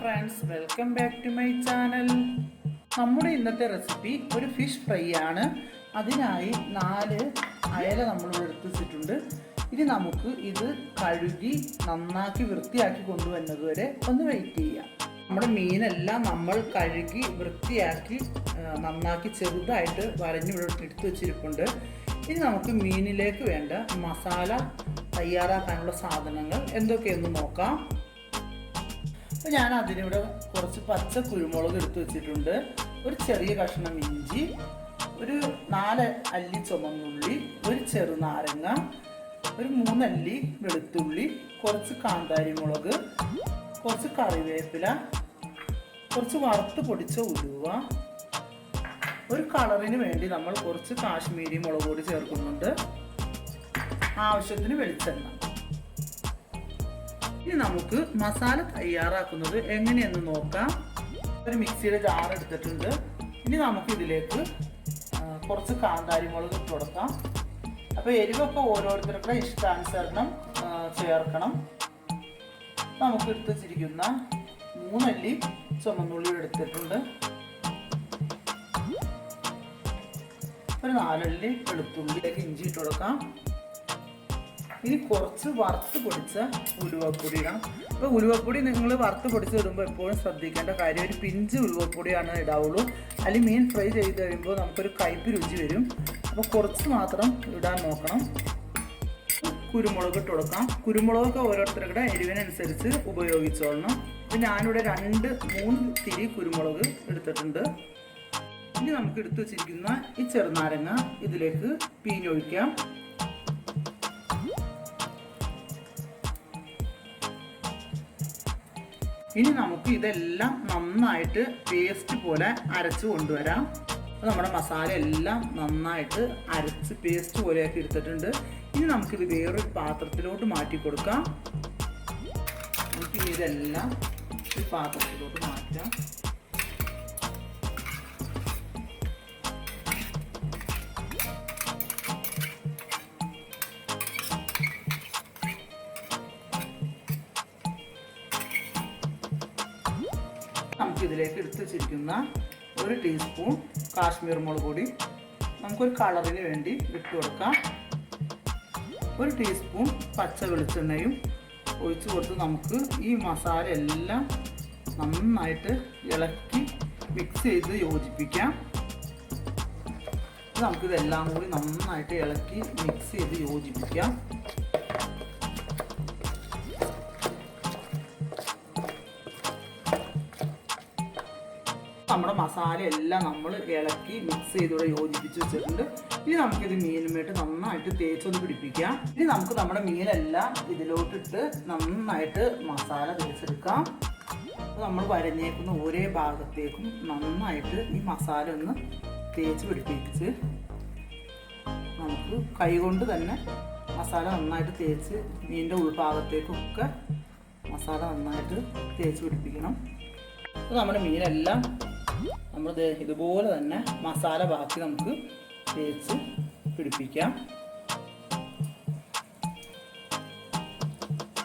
Friends welcome back to my channel നമ്മുടെ ഇന്നത്തെ recipe ഒരു ഫിഷ് ഫ്രൈ ആണ്. അതിനായി നാല് അയല നമ്മൾ എടുത്ത് വെച്ചിട്ടുണ്ട്. ഇനി നമുക്ക് ഇത് കഴുകി നന്നാക്കി വൃത്തിയാക്കി കൊണ്ടുവന്നത് വരെ ഒന്ന് വെയിറ്റ് ചെയ്യാം. നമ്മുടെ മീനെല്ലാം നമ്മൾ കഴുകി വൃത്തിയാക്കി നന്നാക്കി ചെറുതായിട്ട് വരഞ്ഞു എടുത്ത് വെച്ചിരിപ്പുണ്ട്. ഇനി നമുക്ക് മീനിലേക്ക് വേണ്ട മസാല തയ്യാറാക്കാനുള്ള സാധനങ്ങൾ എന്തൊക്കെയെന്ന് നോക്കാം. അപ്പോൾ ഞാൻ അതിനിവിടെ കുറച്ച് പച്ച കുരുമുളക് എടുത്ത് വെച്ചിട്ടുണ്ട്. ഒരു ചെറിയ കഷ്ണം ഇഞ്ചി ഒരു നാല് അല്ലി ചുമന്നുള്ളി ഒരു ചെറുനാരങ്ങ ഒരു മൂന്നല്ലി വെളുത്തുള്ളി കുറച്ച് കാന്താരി മുളക് കുറച്ച് കറിവേപ്പില കുറച്ച് വറുത്ത് പൊടിച്ച ഉലുവ. ഒരു കളറിന് വേണ്ടി നമ്മൾ കുറച്ച് കാശ്മീരി മുളക് പൊടി ചേർക്കുന്നുണ്ട്. ആവശ്യത്തിന് വെളിച്ചെണ്ണ. ഇനി നമുക്ക് മസാല തയ്യാറാക്കുന്നത് എങ്ങനെയെന്ന് നോക്കാം. ഒരു മിക്സിയുടെ ജാർ എടുത്തിട്ടുണ്ട്. ഇനി നമുക്ക് ഇതിലേക്ക് കുറച്ച് കാന്താരി മുളക് ഇട്ട് കൊടുക്കാം. അപ്പോൾ എരിവൊക്കെ ഓരോരുത്തരുടെ ഇഷ്ടാനുസരണം ചേർക്കണം. നമുക്ക് എടുത്തിരിക്കുന്ന മൂന്നല്ലി ചുമന്നുള്ളി എടുത്തിട്ടുണ്ട്. ഒരു നാലല്ലി വെളുത്തുള്ളിയിലേക്ക് ഇഞ്ചി ഇട്ട് കൊടുക്കാം. ഇനി കുറച്ച് വറുത്ത് പൊടിച്ച ഉലുവപ്പൊടി ഇടണം അപ്പോൾ ഉലുവപ്പൊടി നിങ്ങൾ വറുത്ത് പൊടിച്ച് ഇടുമ്പോൾ എപ്പോഴും ശ്രദ്ധിക്കേണ്ട കാര്യം ഒരു പിഞ്ച് ഉലുവപ്പൊടിയാണ് ഇടാവുള്ളൂ. അല്ലെങ്കിൽ മീൻ ഫ്രൈ ചെയ്ത് കഴിയുമ്പോൾ നമുക്കൊരു കയ്പ് രുചി വരും. അപ്പോൾ കുറച്ച് മാത്രം ഇടാൻ നോക്കണം. കുരുമുളക് ഇട്ട് കൊടുക്കാം. കുരുമുളകൊക്കെ ഓരോരുത്തരുടെ എരിവിനനുസരിച്ച് ഉപയോഗിച്ചോളണം. ഇപ്പം ഞാനിവിടെ രണ്ട് മൂന്ന് തിരി കുരുമുളക് എടുത്തിട്ടുണ്ട്. ഇനി നമുക്ക് എടുത്തു വെച്ചിരിക്കുന്ന ഈ ചെറുനാരങ്ങ ഇതിലേക്ക് പിഴിഞ്ഞൊഴിക്കാം ഇനി നമുക്ക് ഇതെല്ലാം നന്നായിട്ട് പേസ്റ്റ് പോലെ അരച്ച് കൊണ്ടുവരാം. അപ്പോൾ നമ്മുടെ മസാല എല്ലാം നന്നായിട്ട് അരച്ച് പേസ്റ്റ് പോലെയാക്കി എടുത്തിട്ടുണ്ട്. ഇനി നമുക്കിത് വേറൊരു പാത്രത്തിലോട്ട് മാറ്റി കൊടുക്കാം. നമുക്ക് ഇതെല്ലാം ഒരു പാത്രത്തിലോട്ട് മാറ്റാം. നമുക്ക് ഇതിലേക്ക് എടുത്ത് വെച്ചിരിക്കുന്ന ഒരു ടീസ്പൂൺ കാശ്മീർ മുളക് പൊടി. നമുക്കൊരു കളറിന് വേണ്ടി ഇട്ട് കൊടുക്കാം. ഒരു ടീസ്പൂൺ പച്ച വെളിച്ചെണ്ണയും ഒഴിച്ച് കൊടുത്ത് നമുക്ക് ഈ മസാല എല്ലാം നന്നായിട്ട് ഇളക്കി മിക്സ് ചെയ്ത് യോജിപ്പിക്കാം. നമുക്കിതെല്ലാം കൂടി നന്നായിട്ട് ഇളക്കി മിക്സ് ചെയ്ത് യോജിപ്പിക്കാം. നമ്മുടെ മസാല എല്ലാം നമ്മൾ ഇളക്കി മിക്സ് ചെയ്തൂടെ യോജിപ്പിച്ച് വെച്ചിട്ടുണ്ട്. ഇനി നമുക്കിത് മീനുമായിട്ട് നന്നായിട്ട് തേച്ചൊന്ന് പിടിപ്പിക്കാം. ഇനി നമുക്ക് നമ്മുടെ മീനെല്ലാം ഇതിലോട്ടിട്ട് നന്നായിട്ട് മസാല തേച്ചെടുക്കാം. നമ്മൾ വരഞ്ഞേക്കുന്ന ഓരോ ഭാഗത്തേക്കും നന്നായിട്ട് ഈ മസാല ഒന്ന് തേച്ച് പിടിപ്പിച്ച് നമുക്ക് കൈകൊണ്ട് തന്നെ മസാല നന്നായിട്ട് തേച്ച് മീനിന്റെ ഉൾഭാഗത്തേക്കൊക്കെ മസാല നന്നായിട്ട് തേച്ച് പിടിപ്പിക്കണം. നമ്മുടെ മീനെല്ലാം നമ്മൾ ഇതുപോലെ തന്നെ മസാല ബാക്കി നമുക്ക് തേച്ച് പിടിപ്പിക്കാം.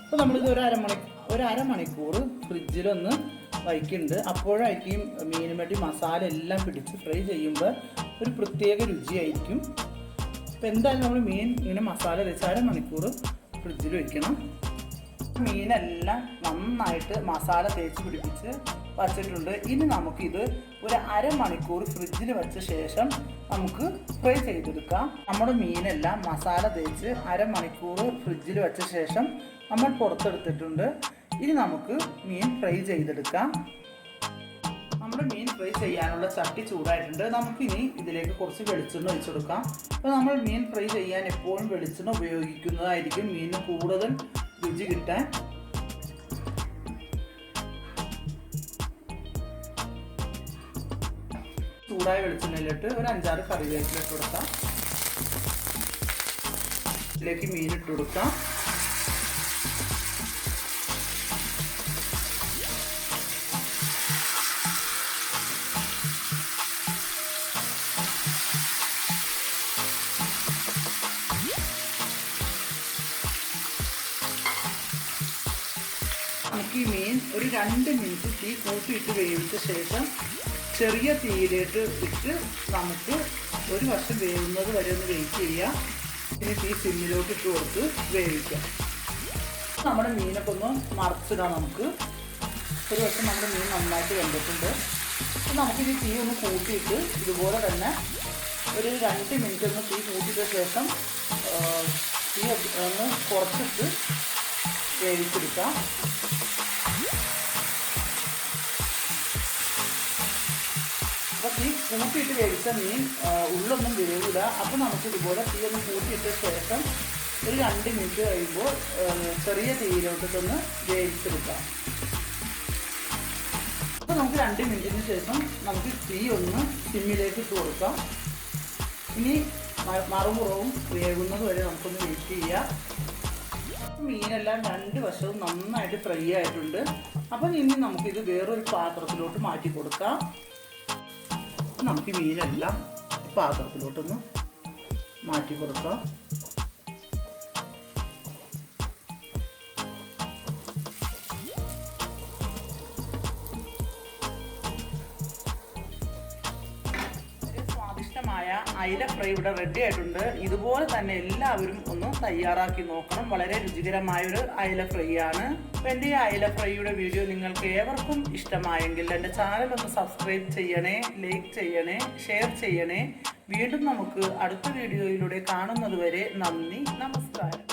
അപ്പോൾ നമ്മളിത് ഒരു അരമണി ഒരു അരമണിക്കൂർ ഫ്രിഡ്ജിലൊന്ന് വയ്ക്കുന്നുണ്ട്. അപ്പോഴായിരിക്കും മീനും വേണ്ടി മസാല എല്ലാം പിടിച്ച് ഫ്രൈ ചെയ്യുമ്പോൾ ഒരു പ്രത്യേക രുചിയായിരിക്കും. അപ്പോൾ എന്തായാലും നമ്മൾ മീൻ ഇങ്ങനെ മസാല തേച്ച് അരമണിക്കൂർ ഫ്രിഡ്ജിൽ വയ്ക്കണം മീനെല്ലാം നന്നായിട്ട് മസാല തേച്ച് പിടിപ്പിച്ച് വച്ചിട്ടുണ്ട്. ഇനി നമുക്കിത് ഒരു അരമണിക്കൂർ ഫ്രിഡ്ജിൽ വെച്ച ശേഷം നമുക്ക് ഫ്രൈ ചെയ്തെടുക്കാം. നമ്മുടെ മീനെല്ലാം മസാല തേച്ച് അരമണിക്കൂർ ഫ്രിഡ്ജിൽ വെച്ച ശേഷം നമ്മൾ പുറത്തെടുത്തിട്ടുണ്ട്. ഇനി നമുക്ക് മീൻ ഫ്രൈ ചെയ്തെടുക്കാം. നമ്മുടെ മീൻ ഫ്രൈ ചെയ്യാനുള്ള ചട്ടി ചൂടായിട്ടുണ്ട്. നമുക്കിനി ഇതിലേക്ക് കുറച്ച് വെളിച്ചെണ്ണ ഒഴിച്ചു കൊടുക്കാം. അപ്പോൾ നമ്മൾ മീൻ ഫ്രൈ ചെയ്യാൻ എപ്പോഴും വെളിച്ചെണ്ണ ഉപയോഗിക്കുന്നതായിരിക്കും. മീനിന് കൂടുതൽ രുചി കിട്ടാൻ ചൂടായ വെളിച്ചെണ്ണയിലിട്ട് ഒരു അഞ്ചാറ് കറിവേപ്പില ഇട്ട് കൊടുക്കാം. ഇതിലേക്ക് മീൻ ഇട്ട് കൊടുക്കാം. നമുക്ക് ഈ മീൻ ഒരു രണ്ട് മിനിറ്റ് തീ കൂട്ടിയിട്ട് വേവിച്ച ശേഷം ചെറിയ തീയിലേക്ക് ഇട്ട് നമുക്ക് ഒരു വർഷം വേവുന്നത് വരെ ഒന്ന് വെയിറ്റ് ചെയ്യാം. ഇനി തീ സിമ്മിലോട്ട് ഇട്ട് കൊടുത്ത് വേവിക്കാം. നമ്മുടെ മീനൊക്കെ ഒന്ന് മറച്ചിടാം നമുക്ക്. ഒരു വർഷം നമ്മുടെ മീൻ നന്നായിട്ട് വെന്തിട്ടുണ്ട്. അപ്പം നമുക്കിത് തീ ഒന്ന് കൂട്ടിയിട്ട് ഇതുപോലെ തന്നെ ഒരു രണ്ട് മിനിറ്റ് ഒന്ന് തീ കൂട്ടിയിട്ട ശേഷം തീ ഒന്ന് കുറച്ചിട്ട് വേവിച്ചെടുക്കാം. അപ്പോൾ തീ കൂട്ടിയിട്ട് വേവിച്ച മീൻ ഉള്ളൊന്നും വേവില്ല. അപ്പോൾ നമുക്ക് ഇതുപോലെ തീ ഒന്ന് കൂട്ടിയിട്ട ശേഷം ഒരു രണ്ട് മിനിറ്റ് കഴിയുമ്പോൾ ചെറിയ തീയിലോട്ടൊന്ന് വേവിച്ചെടുക്കാം. അപ്പോൾ നമുക്ക് രണ്ട് മിനിറ്റിന് ശേഷം നമുക്ക് തീ ഒന്ന് സിമ്മിലേക്ക് ഇട്ട് കൊടുക്കാം. ഇനി മറുപുറവും വേകുന്നത് വരെ നമുക്കൊന്ന് വെയിറ്റ് ചെയ്യാം. മീനെല്ലാം രണ്ട് വശവും നന്നായിട്ട് ഫ്രൈ ആയിട്ടുണ്ട്. അപ്പം ഇനി നമുക്കിത് വേറൊരു പാത്രത്തിലോട്ട് മാറ്റി കൊടുക്കാം. നമുക്ക് മീനെല്ലാം പാത്രത്തിലോട്ടൊന്ന് മാറ്റി കൊടുക്കാം. അയില ഫ്രൈ ഇവിടെ റെഡി ആയിട്ടുണ്ട്. ഇതുപോലെ തന്നെ എല്ലാവരും ഒന്ന് തയ്യാറാക്കി നോക്കണം. വളരെ രുചികരമായ ഒരു അയില ഫ്രൈ ആണ് അപ്പൊ എന്റെ ഈ അയില ഫ്രൈയുടെ വീഡിയോ നിങ്ങൾക്ക് ഏവർക്കും ഇഷ്ടമായെങ്കിൽ എന്റെ ചാനൽ ഒന്ന് സബ്സ്ക്രൈബ് ചെയ്യണേ ലൈക്ക് ചെയ്യണേ ഷെയർ ചെയ്യണേ. വീണ്ടും നമുക്ക് അടുത്ത വീഡിയോയിലൂടെ കാണുന്നത് വരെ നന്ദി നമസ്കാരം.